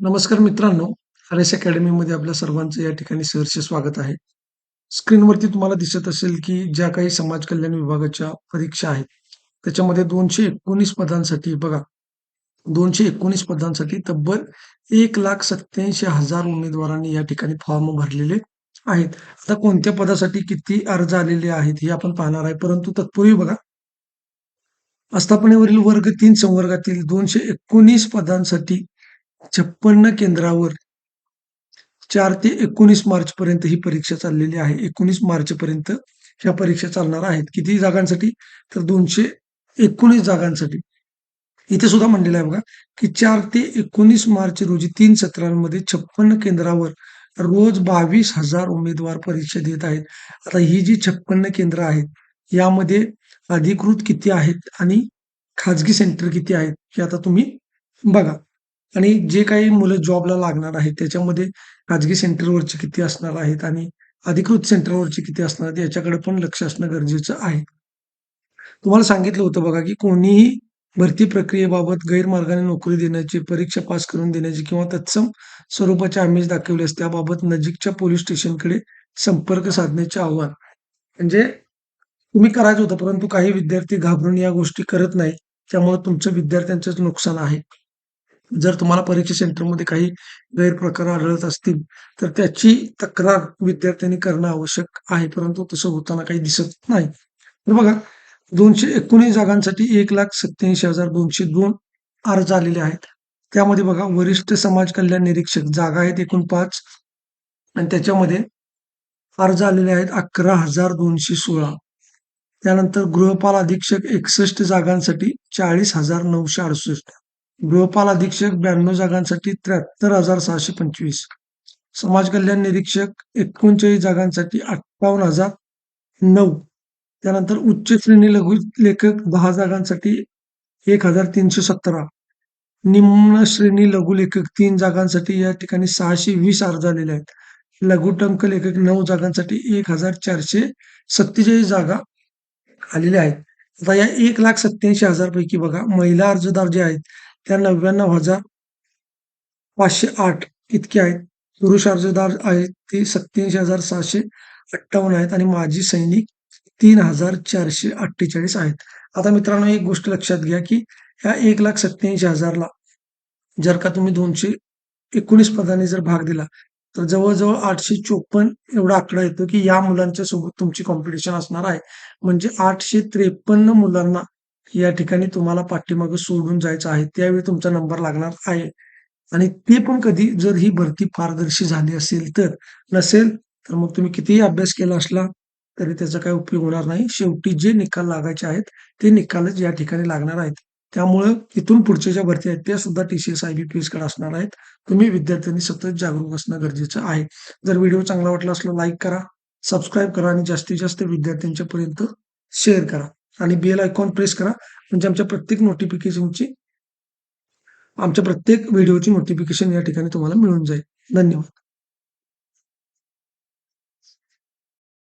नमस्कार मित्रांनो R S अकॅडमीमध्ये आपल्या सर्वांचं या ठिकाणी सहर्ष स्वागत आहे. स्क्रीनवरती तुम्हाला दिसत असेल की ज्या काही समाज कल्याण विभागाच्या परीक्षा आहेत त्याच्यामध्ये दोनशे एकोणीस पदांसाठी बघा दोनशे एकोणीस पदांसाठी तब्बल एक लाख सत्याऐंशी हजार उमेदवारांनी या ठिकाणी फॉर्म भरलेले आहेत. आता कोणत्या पदासाठी किती अर्ज आलेले आहेत हे आपण पाहणार आहे परंतु तत्पूर्वी बघा आस्थापनेवरील वर्ग तीन संवर्गातील दोनशे एकोणीस पदांसाठी छप्पन्न केंद्रावर चार ते एकोणीस मार्च पर्यंत ही परीक्षा चाललेली आहे. एकोणीस मार्च पर्यंत ह्या परीक्षा चालणार आहेत. किती जागांसाठी तर दोनशे एकोणीस जागांसाठी. इथे सुद्धा म्हणलेलं आहे बघा की चार ते एकोणीस मार्च रोजी तीन सत्रांमध्ये छप्पन्न केंद्रावर रोज बावीस हजार उमेदवार परीक्षा देत आहेत. आता ही जी छप्पन्न केंद्र आहेत यामध्ये अधिकृत किती आहेत आणि खाजगी सेंटर किती आहेत हे आता तुम्ही बघा. आणि जे काही मुलं जॉबला लागणार आहेत त्याच्यामध्ये खाजगी सेंटरवरचे किती असणार आहेत आणि अधिकृत सेंटरवरचे किती असणार आहेत याच्याकडे पण लक्ष असणं गरजेचं आहे. तुम्हाला सांगितलं होतं बघा की कोणीही भरती प्रक्रियेबाबत गैरमार्गाने नोकरी देण्याची परीक्षा पास करून देण्याची किंवा तत्सम स्वरूपाचे आमिष दाखवल्यास त्याबाबत नजीकच्या पोलीस स्टेशनकडे संपर्क साधण्याचे आव्हान. म्हणजे तुम्ही करायचं होतं परंतु काही विद्यार्थी घाबरून या गोष्टी करत नाही त्यामुळे तुमचं विद्यार्थ्यांचंच नुकसान आहे. जर तुम्हाला परीक्षा सेंटरमध्ये काही गैरप्रकार आढळत असतील तर त्याची तक्रार विद्यार्थ्यांनी करणं आवश्यक आहे परंतु तसं होताना काही दिसत नाही. तर बघा दोनशे एकोणीस जागांसाठी एक लाख सत्याऐंशी हजार दोनशे दोन अर्ज आलेले आहेत. त्यामध्ये बघा वरिष्ठ समाज कल्याण निरीक्षक जागा आहेत एकूण पाच आणि त्याच्यामध्ये अर्ज आलेले आहेत अकरा हजार दोनशे सोळा. त्यानंतर गृहपाल अधीक्षक एकसष्ट जागांसाठी चाळीस हजार नऊशे अडुसष्ट. गृहपाल अधीक्षक ब्याण्णव जागांसाठी त्र्याहत्तर हजार सहाशे पंचवीस. समाज कल्याण निरीक्षक एकोणचाळीस जागांसाठी अठ्ठावन्न हजार नऊ. त्यानंतर उच्च श्रेणी लघु लेखक दहा जागांसाठी एक हजार तीनशे सतरा. निम्न श्रेणी लघु लेखक तीन जागांसाठी या ठिकाणी सहाशे वीस अर्ज आलेले आहेत. लघुटंक लेखक नऊ जागांसाठी एक हजार चारशे सत्तेचाळीस जागा आलेल्या आहेत. आता या एक लाख सत्याऐंशी हजार पैकी बघा महिला अर्जदार जे आहेत त्या नव्याण्णव हजार पाचशे आठ इतके आहेत. पुरुष अर्जदार आहेत ते सत्याऐंशी हजार सहाशे अठ्ठावन्न आहेत आणि माजी सैनिक तीन हजार चारशे अठ्ठेचाळीस आहेत. आता मित्रांनो एक गोष्ट लक्षात घ्या की ह्या एक लाख सत्याऐंशी हजारला जर का तुम्ही दोनशे एकोणीस पदांनी जर भाग दिला तर जवळजवळ आठशे चोपन्न एवढा आकडा येतो की या मुलांच्या सोबत तुमची कॉम्पिटिशन असणार आहे. म्हणजे आठशे त्रेपन्न मुलांना या ठिकाणी तुम्हाला पाठीमागं सोडून जायचं आहे. त्यावेळी तुमचा नंबर लागणार आहे. आणि ते पण कधी जर ही भरती पारदर्शी झाली असेल तर नसेल तर मग तुम्ही कितीही अभ्यास केला असला तरी त्याचा काही उपयोग होणार नाही. शेवटी जे निकाल लागायचे आहेत ते निकालच या ठिकाणी लागणार आहेत. त्यामुळं इथून पुढच्या ज्या भरती आहेत त्या सुद्धा T C S I B P कडे असणार आहेत. तुम्ही विद्यार्थ्यांनी सतत जागरूक असणं गरजेचं आहे. जर व्हिडिओ चांगला वाटला असला लाईक करा सबस्क्राईब करा आणि जास्तीत जास्त विद्यार्थ्यांच्या पर्यंत शेअर करा. आणि बेल आयकॉन प्रेस करा. म्हणजे आमच्या प्रत्येक नोटिफिकेशनची आमच्या प्रत्येक व्हिडिओची नोटिफिकेशन या ठिकाणी तुम्हाला मिळून जाईल. धन्यवाद.